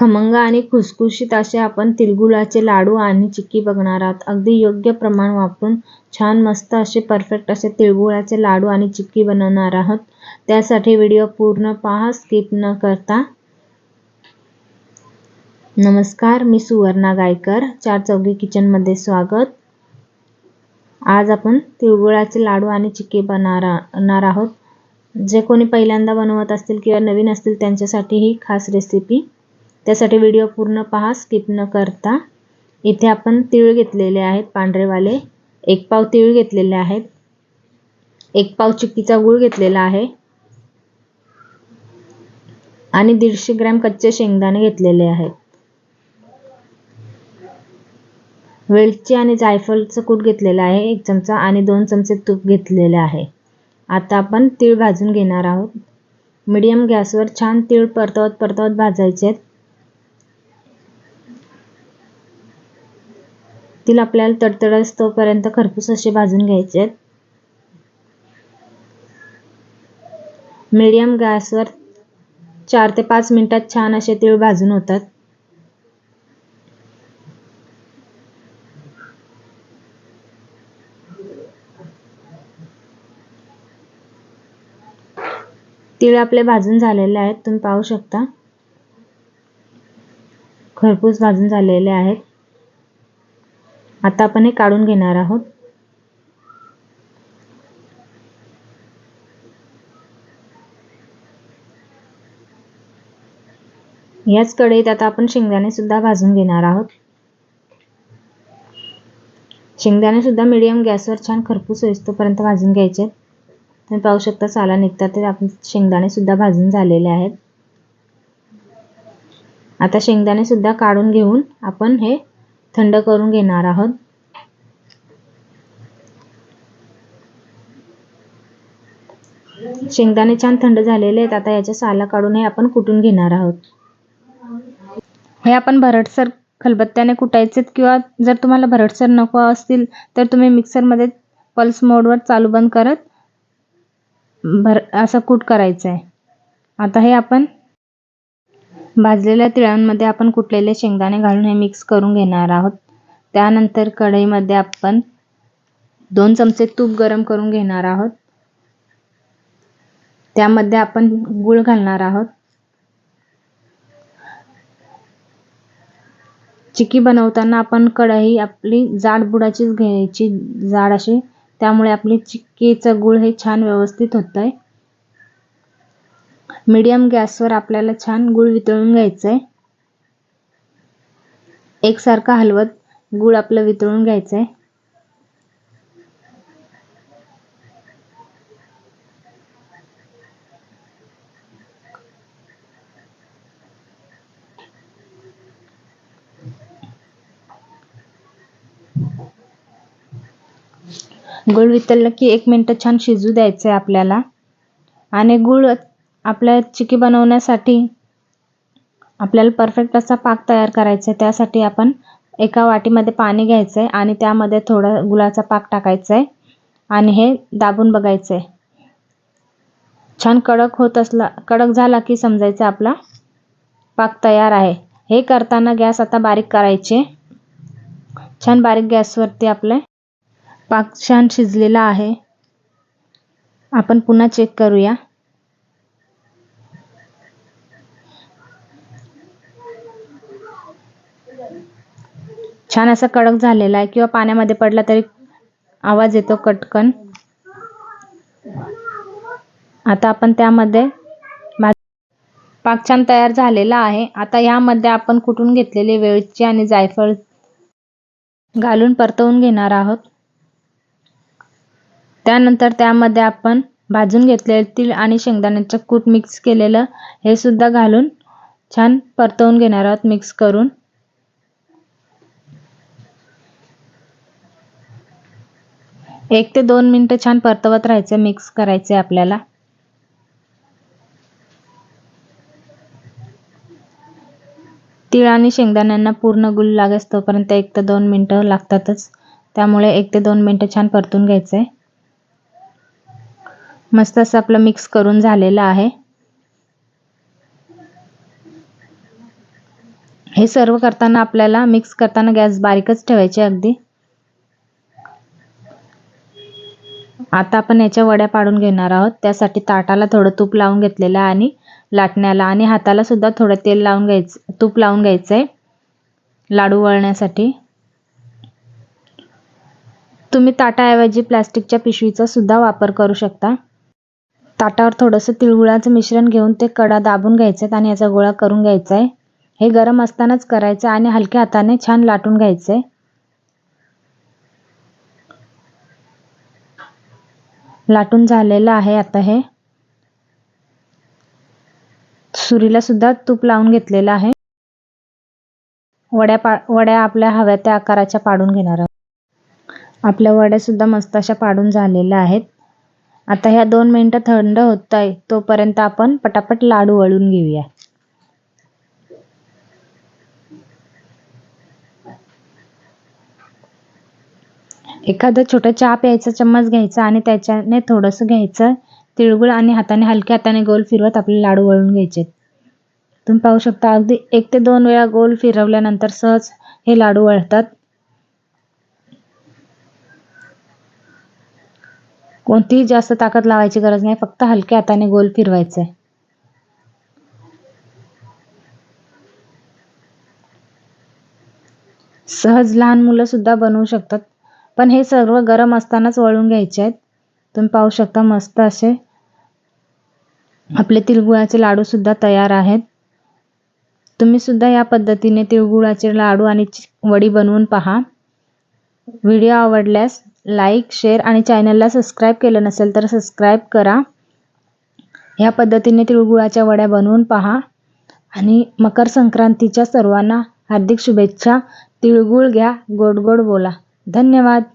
खमंग आणि खुसखुशीत असे आपण तिळगुळाचे लाडू आणि चिक्की बघणार आहात. अगदी योग्य प्रमाण वापरून छान मस्त असे परफेक्ट असे तिळगुळाचे लाडू आणि चिक्की बनवणार आहोत. त्यासाठी व्हिडिओ पूर्ण पहा स्किप न करता. नमस्कार मी सुवर्णा गायकर चार चौघी किचनमध्ये स्वागत. आज आपण तिळगुळाचे लाडू आणि चिक्की बनवणार आहोत. जे कोणी पहिल्यांदा बनवत असतील किंवा नवीन असतील त्यांच्यासाठी ही खास रेसिपी त्यासाठी व्हिडिओ पूर्ण पहा स्किप न करता. इथे आपण तीळ घेतलेले आहेत पांढरेवाले. एक पाव तीळ घेतलेले आहेत. एक पाव चिक्कीचा गूळ घेतलेला आहे. आणि दीडशे ग्रॅम कच्चे शेंगदाणे घेतलेले आहेत. वेलची आणि जायफळचं कूट घेतलेलं आहे एक चमचा. आणि दोन चमचे तूप घेतलेले आहे. आता आपण तीळ भाजून घेणार आहोत. मीडियम गॅसवर छान तीळ परतवत परतवत भाजायचे आहेत. असतील आपल्याला तडतडस तोपर्यंत खरपूस असे भाजून घ्यायचे. आहेत मिडियम गॅसवर चार ते पाच मिनिटात छान असे तीळ भाजून होतात. तीळ आपले भाजून झालेले आहेत. तुम्ही पाहू शकता. खरपूस भाजून झालेले आहेत. आता आपण हे काढून घेणार आहोत. याच कढईत आता आपण शेंगदाणे सुद्धा भाजून घेणार आहोत. शेंगदाणे सुद्धा मिडियम गॅसवर छान खरपूस होईस्तोपर्यंत भाजून घ्यायचे. तुम्ही पाहू शकता साला निघतात ते आपण शेंगदाणे सुद्धा भाजून झालेले आहेत. आता शेंगदाणे सुद्धा काढून घेऊन आपण हे थंड करून घेणार आहोत. शेंगदाणे छान थंड झालेले आहेत आता याच्या साला काढून हे आपण कुटून घेणार आहोत. हे आपण भरटसर खलबत्त्याने कुटायचे किंवा जर तुम्हाला भरटसर नको असतील तर तुम्ही मिक्सरमध्ये पल्स मोडवर चालू बंद करत भर असं कूट करायचं आहे आता हे आपण भाजलेल्या तिळांमध्ये आपण कुटलेले शेंगदाणे घालून हे मिक्स करून घेणार आहोत. त्यानंतर कढईमध्ये आपण दोन चमचे तूप गरम करून घेणार आहोत. त्यामध्ये आपण गूळ घालणार आहोत. चिकी बनवताना आपण कढई आपली जाड बुडाचीच घ्यायची जाड अशी. त्यामुळे आपली चिक्कीचं गूळ हे छान व्यवस्थित होतं आहे मीडियम गॅसवर आपल्याला छान गूळ वितळून घ्यायचं आहे एकसारखं हलवत गूळ आपलं वितळून घ्यायचं आहे गुळ वितळलं की एक मिनटं छान शिजू द्यायचं आहे आपल्याला. आणि गूळ आपल्या चिकी बनवण्यासाठी आपल्याला परफेक्ट असा पाक तयार करायचा आहे त्यासाठी आपण एका वाटीमध्ये पाणी घ्यायचं आहे आणि त्यामध्ये थोडा गुलाचा पाक टाकायचा आहे आणि हे दाबून बघायचं आहे छान कडक होत असला कडक झाला की समजायचं आपला पाक तयार आहे. हे करताना गॅस आता बारीक करायचे. छान बारीक गॅसवरती आपले पाक छान शिजलेला आहे. आपण पुन्हा चेक करूया. छान असा कडक झालेला आहे किंवा पाण्यामध्ये पडला तरी आवाज येतो कटकन. आता आपण त्यामध्ये पाक छान तयार झालेला आहे. आता यामध्ये आपण कुटून घेतलेली वेळची आणि जायफळ घालून परतवून घेणार आहोत. त्यानंतर त्यामध्ये आपण भाजून घेतलेले तीळ आणि शेंगदाण्याचं कूट मिक्स केलेलं हे सुद्धा घालून छान परतवून घेणार आहोत मिक्स करून. एक ते दोन मिनटं छान परतवत राहायचं मिक्स करायचे आपल्याला. तीळ आणि शेंगदाण्यांना पूर्ण गुल लागस तोपर्यंत एक ते दोन मिनटं लागतातच. त्यामुळे एक ते दोन मिनटं छान परतून घ्यायचं आहे मस्त असं आपलं मिक्स करून झालेलं आहे. हे सर्व करताना आपल्याला मिक्स करताना गॅस बारीकच ठेवायचे अगदी. आता आपण याच्या वड्या पाडून घेणार आहोत. त्यासाठी ताटाला थोडं तूप लावून घेतलेलं आहे आणि लाटण्याला आणि हाताला सुद्धा थोडं तेल लावून घ्यायचं तूप लावून घ्यायचं आहे लाडू वळण्यासाठी. तुम्ही ताटाऐवजी प्लॅस्टिकच्या पिशवीचा सुद्धा वापर करू शकता. ताटावर थोडंसं तिळगुळाचं मिश्रण घेऊन ते कडा दाबून घ्यायचे आहेत आणि याचा गोळा करून घ्यायचा आहे हे गरम असतानाच करायचं आणि हलक्या हाताने छान लाटून घ्यायचं आहे लाटून झालेलं आहे आता हे. सुरीला सुद्धा तूप लावून घेतलेलं आहे. वड्या पा वड्या आपल्या हव्या त्या आकाराच्या पाडून घेणार आहोत. आपल्या वड्या सुद्धा मस्त अशा पाडून झालेल्या आहेत. आता ह्या दोन मिनटं थंड होत आहे तोपर्यंत आपण पटापट लाडू वळून घेऊया. एखादं छोटं चहा प्यायचा चम्मच घ्यायचा आणि त्याच्याने थोडंसं घ्यायचं तिळगुळ आणि हाताने हलक्या हाताने गोल फिरवत आपले लाडू वळून घ्यायचे. तुम्ही पाहू शकता अगदी एक ते दोन वेळा गोल फिरवल्यानंतर सहज हे लाडू वळतात. कोणतीही जास्त ताकद लावायची गरज नाही फक्त हलक्या हाताने गोल फिरवायचं आहे सहज लहान मुलं सुद्धा बनवू शकतात. पण हे सर्व गरम असतानाच वळून घ्यायचे आहेत. तुम्ही पाहू शकता मस्त असे. आपले तिळगुळाचे लाडू सुद्धा तयार आहेत. तुम्ही सुद्धा या पद्धतीने तिळगुळाचे लाडू आणि वडी बनवून पहा. व्हिडिओ आवडल्यास लाईक शेअर आणि चॅनलला सबस्क्राईब केलं नसेल तर सबस्क्राईब करा. ह्या पद्धतीने तिळगुळाच्या वड्या बनवून पहा. आणि मकर संक्रांतीच्या सर्वांना हार्दिक शुभेच्छा. तिळगुळ घ्या. गोड गोड बोला. धन्यवाद.